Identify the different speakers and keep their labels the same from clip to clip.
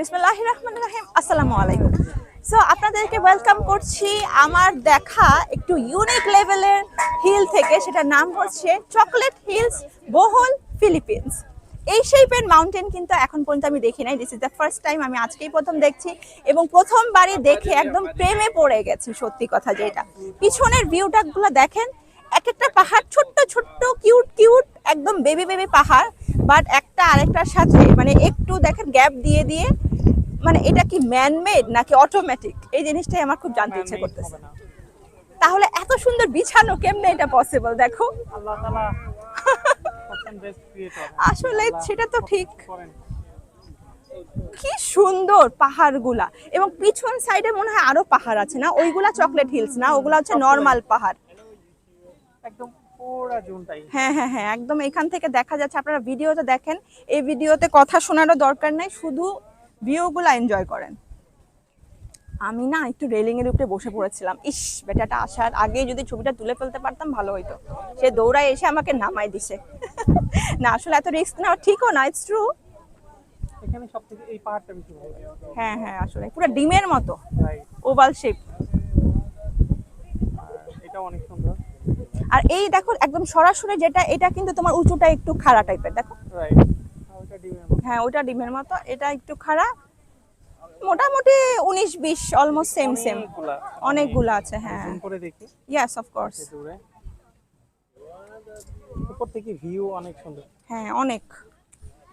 Speaker 1: বিসমিল্লাহ রহমান রাহিম আসসালামু আলাইকুম। সো আপনাদেরকে ওয়েলকাম করছি আমার দেখা একটু ইউনিক লেভেলের হিল থেকে, সেটার নাম হচ্ছে চকলেট হিলস বোহল ফিলিপিন্স এই শেপের মাউন্টেন কিন্তু এখন পর্যন্ত আমি দেখি নাই this is the first time আমি আজকেই প্রথম দেখছি এবং প্রথমবারই দেখে একদম প্রেমে পড়ে গেছি, সত্যি কথা যেটা। পিছনের ভিউটা গুলো দেখেন এক একটা পাহাড়, ছোট্ট ছোট্ট কিউট কিউট একদম বেবি বেবি পাহাড় বাট একটা আরেকটার সাথে মানে একটু দেখেন গ্যাপ দিয়ে দিয়ে মানে এটা কি ম্যানমেড নাকি অটোমেটিক এই জিনিসটাই আমার খুব জানতে ইচ্ছে করতেছে। তাহলে এত সুন্দর বিছানো কেমনে এটা পসিবল দেখো। আসলে সেটা তো ঠিক। কি সুন্দর পাহাড়গুলা। এবং পিছন সাইডে মনে হয় আরও পাহাড় আছে না? ওইগুলা চকলেট হিলস না? ওগুলা হচ্ছে নর্মাল পাহাড়।
Speaker 2: একদম
Speaker 1: হ্যাঁ হ্যাঁ হ্যাঁ একদম এখান থেকে দেখা যাচ্ছে। আপনারা ভিডিওতে দেখেন। এই ভিডিওতে কথা শোনারও দরকার নাই। শুধু ভিউগুলো এনজয় করেন। আমি না একটু রেলিং এর উপরে বসে পড়েছিলাম। ইস বেটাটা আসার আগে যদি ছবিটা তুলে ফেলতে পারতাম ভালো হইতো। সে দৌড়ায় এসে আমাকে নামাই দিছে। না আসলে এত রিস্ক নেওয়া ঠিকও না ইটস ট্রু
Speaker 2: এখানে সবথেকে এই পাহাড়টা বেশি ভালো
Speaker 1: হ্যাঁ হ্যাঁ আসলে পুরো ডিমের মতো। ওভাল শেপ
Speaker 2: এটা অনেক সুন্দর।
Speaker 1: আর এই দেখো একদম সরাসরি যেটা এটা কিন্তু তোমার উঁচুটা একটু খাড়া টাইপের দেখো
Speaker 2: রাইট ওটা ডিমের মতো
Speaker 1: হ্যাঁ ওটা ডিমের মতো এটা একটু খাড়া। মোটামুটি উনিশ বিশ অলমোস্ট সেম সেম
Speaker 2: অনেকগুলো।
Speaker 1: আছে হ্যাঁ। ইয়াস অফ কোর্স
Speaker 2: উপর থেকে ভিউ অনেক সুন্দর।
Speaker 1: হ্যাঁ অনেক।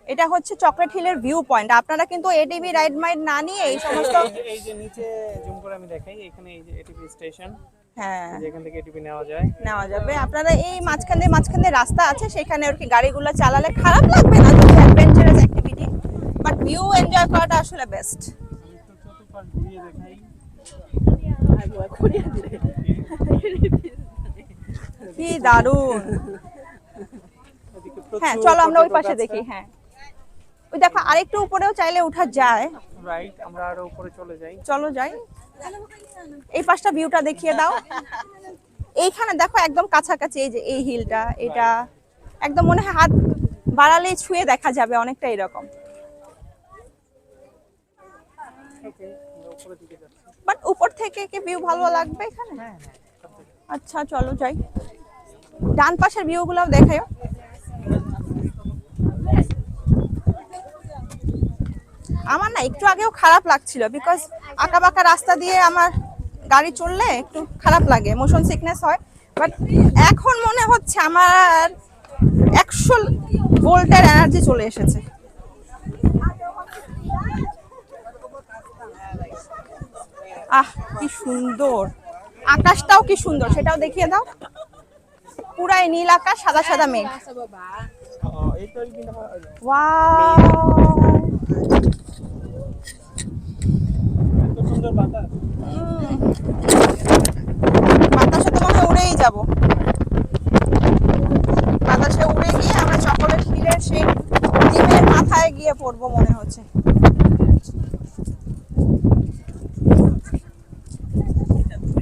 Speaker 1: এটা হচ্ছে চকলেট হিলের ভিউ পয়েন্ট আপনারা কিন্তু এডিবি রাইড মাইড না নিয়ে এই সমস্ত
Speaker 2: এই যে- নিচে জুম করে আমি দেখাই এখানে এই যে এটিপি স্টেশন
Speaker 1: হ্যাঁ।
Speaker 2: যেখান থেকে এটিপি নেওয়া যায়।
Speaker 1: নেওয়া যাবে। আপনারা এই মাঝখান দিয়ে মাঝখান দিয়ে রাস্তা আছে সেখানে আর কি গাড়িগুলো চালালে খারাপ লাগবে না যদি adventurous activity but view enjoy করাটা আসলে বেস্ট কি দারুণ। হ্যাঁ চলো আমরা ওই পাশে দেখি হ্যাঁ। ওই দেখো আরেকটু উপরেও চাইলে উঠা যায়।
Speaker 2: রাইট আমরা আরও উপরে চলে যাই।
Speaker 1: চলো যাই। এই পাশটা ভিউটা দেখিয়ে দাও। এইখানে দেখো একদম কাছাকাছি এই যে এই হিলটা এটা। একদম মনে হয় হাত বাড়ালেই ছুঁয়ে দেখা যাবে অনেকটা এরকম
Speaker 2: ওকে আমরা উপরের দিকে যাচ্ছি
Speaker 1: বাট উপর থেকে কি ভিউ ভালো লাগবে এখানে। আচ্ছা চলো যাই। ডান পাশের ভিউগুলো দেখাও আমার না একটু আগেও খারাপ লাগছিল বিকজ আঁকা বাঁকা রাস্তা দিয়ে আমার গাড়ি চললে একটু খারাপ লাগে মোশন সিকনেস হয়। বাট এখন মনে হচ্ছে আমার একশো ভোল্টের এনার্জি চলে এসেছে। আহ, কি সুন্দর। আকাশটাও কি সুন্দর, সেটাও দেখিয়ে দাও। পুরাই নীল আকাশ, সাদা সাদা মেঘ।
Speaker 2: বাতাস
Speaker 1: বাতাসে তো মনে উড়েই যাব। বাতাসে উড়ে গিয়ে আমরা চকলেট হিলের সেই ডিমের মাথায় গিয়ে পড়ব মনে হচ্ছে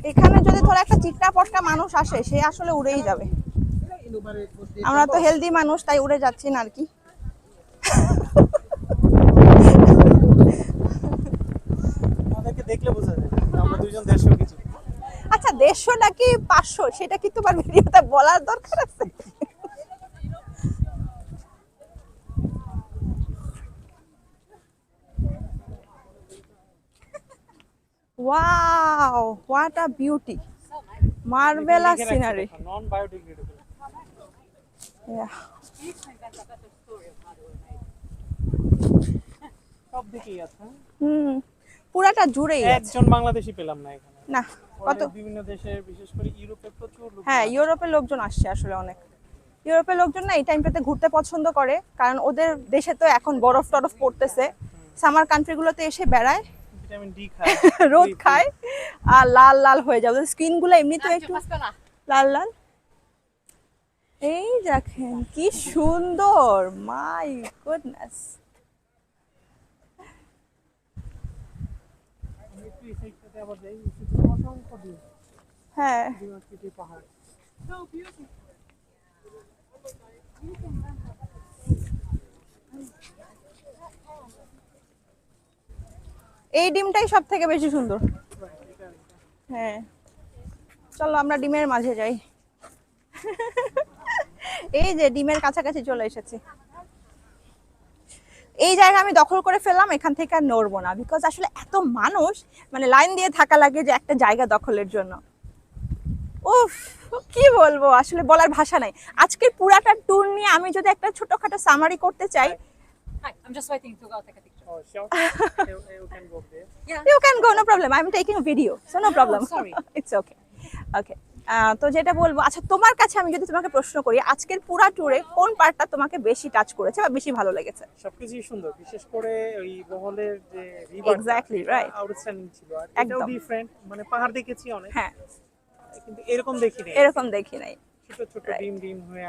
Speaker 1: এখানে যদি চিকটা পটকা মানুষ আসে সে আসলে উড়েই যাবে। আমরা তো হেলদি মানুষ তাই উড়ে যাচ্ছি না আর কি।
Speaker 2: দেখলে বোঝা যায় আমরা দুইজন দেড়শো কিছু।
Speaker 1: আচ্ছা দেড়শো নাকি পাঁচশো সেটা কি তোমার ভিডিওতে বলার দরকার আছে? Wow what a beauty marvellous scenery
Speaker 2: non biodegradable সব দিকেই আছে।
Speaker 1: হুম পুরাটা জুড়েই
Speaker 2: একজন বাংলাদেশি পেলাম না এখানে।
Speaker 1: না কত
Speaker 2: কত? বিভিন্ন দেশে বিশেষ করে ইউরোপে প্রচুর লোক
Speaker 1: হ্যাঁ ইউরোপের লোকজন আসছে আসলে অনেক। ইউরোপের লোকজন না এই টাইমটাতে ঘুরতে পছন্দ করে কারণ ওদের দেশে তো এখন বরফ টরফ পড়তেছে সামার কান্ট্রিগুলোতে এসে বেড়ায়।
Speaker 2: ভিটামিন ডি খায়।
Speaker 1: রোদ খায় আর লাল লাল হয়ে যাবে স্কিনগুলো এমনিতে একটু লাল লাল। এই দেখেন কি সুন্দর! মাই গুডনেস হ্যাঁ।
Speaker 2: পাহাড়।
Speaker 1: এই ডিমটাই সব থেকে বেশি সুন্দর। হ্যাঁ। চলো আমরা ডিমের মাঝে যাই। এই যে ডিমের কাছাকাছি চলে এসেছি। এই জায়গা আমি দখল করে ফেললাম, এখান থেকে আর নড়বো না। বিকজ আসলে এত মানুষ মানে লাইন দিয়ে থাকা লাগে যে একটা জায়গা দখলের জন্য। উফ, কি বলব? আসলে বলার ভাষা নাই। আজকের পুরাটা ট্যুর নিয়ে আমি যদি একটা ছোটখাটো সামারি করতে চাই
Speaker 3: Hi, I'm just waiting to go take a picture.
Speaker 2: Oh, sure. you, you can go there.
Speaker 3: Yeah.
Speaker 1: You can go no problem I am taking video so no problem
Speaker 3: sorry.
Speaker 1: It's okay okay তো যেটা বলব আচ্ছা তোমার কাছে আমি যদি তোমাকে প্রশ্ন করি আজকের পুরা ট্যুরে কোন পার্টটা তোমাকে বেশি টাচ করেছে বা বেশি ভালো লেগেছে
Speaker 2: সবকিছুই সুন্দর বিশেষ করে ওই বহলের যে রিভার
Speaker 1: Exactly, right.
Speaker 2: আউটস্ট্যান্ডিং ছিল আর এটাও
Speaker 1: একদম।
Speaker 2: ডিফারেন্ট মানে পাহাড় দেখেছি অনেক
Speaker 1: হ্যাঁ
Speaker 2: কিন্তু এরকম দেখিনি
Speaker 1: এরকম দেখি নাই
Speaker 2: ছোট ছোট ডিম ডিম হয়ে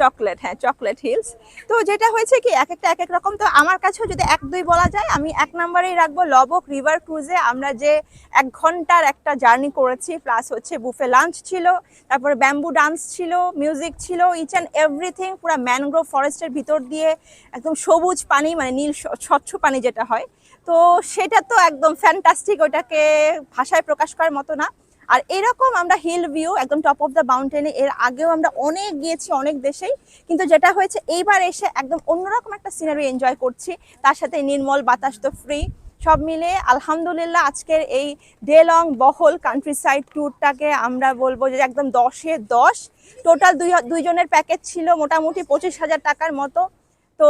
Speaker 2: চকলেট।
Speaker 1: হ্যাঁ চকলেট হিলস। তো যেটা হয়েছে কি এক একটা এক এক রকম। তো আমার কাছেও যদি এক দুই বলা যায় আমি এক নম্বরেই রাখব লবক রিভার ক্রুজে। আমরা যে এক ঘণ্টার একটা জার্নি করেছি প্লাস হচ্ছে বুফে লাঞ্চ ছিল তারপরে ব্যাম্বু ডান্স ছিল মিউজিক ছিল ইচ অ্যান্ড এভরিথিং পুরো ম্যানগ্রোভ ফরেস্টের ভিতর দিয়ে একদম সবুজ পানি মানে নীল স্বচ্ছ পানি যেটা হয়। তো সেটা তো একদম ফ্যান্টাস্টিক ওটাকে ভাষায় প্রকাশ করার মতো না। আর এরকম আমরা হিল ভিউ একদম টপ অফ দ্য মাউন্টেনে এর আগেও আমরা অনেক গিয়েছি অনেক দেশেই, কিন্তু যেটা হয়েছে এইবার এসে একদম অন্যরকম একটা সিনারি এনজয় করছি। তার সাথে নির্মল, বাতাস তো ফ্রি সব মিলে আলহামদুলিল্লাহ আজকের এই day long Bohol countryside ট্যুরটাকে আমরা বলব যে একদম দশে দশ। টোটাল দুই, দুইজনের প্যাকেজ ছিল মোটামুটি পঁচিশ হাজার টাকার মতো। তো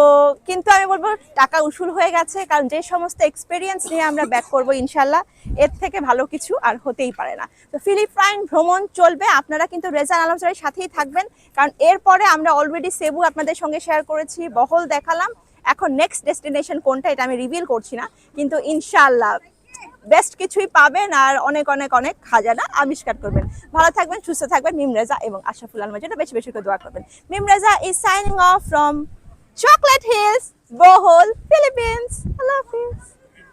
Speaker 1: কিন্তু আমি বলব টাকা উসুল হয়ে গেছে, কারণ যে সমস্ত এক্সপিরিয়েন্স নিয়ে আমরা ব্যাক করব ইনশাল্লাহ এর থেকে ভালো কিছু আর হতেই পারে না। তো ফিলিপাইন ভ্রমণ চলবে, আপনারা কিন্তু রেজান আলমসারের সাথেই থাকবেন, কারণ এরপরে আমরা অলরেডি সেবু আপনাদের সঙ্গে শেয়ার করেছি, বহল দেখালাম। এখন নেক্সট ডেস্টিনেশন কোনটা এটা আমি রিভিল করছি না, কিন্তু ইনশাল্লাহ বেস্ট কিছুই পাবেন আর অনেক অনেক অনেক খাজানা আবিষ্কার করবেন। ভালো থাকবেন, সুস্থ থাকবেন, মিম রেজা এবং আশরাফুল আলমের জন্য বেশি বেশি করে দোয়া করবেন। Mim Reza is signing off from Chocolate Hills Bohol Philippines Allah Hafiz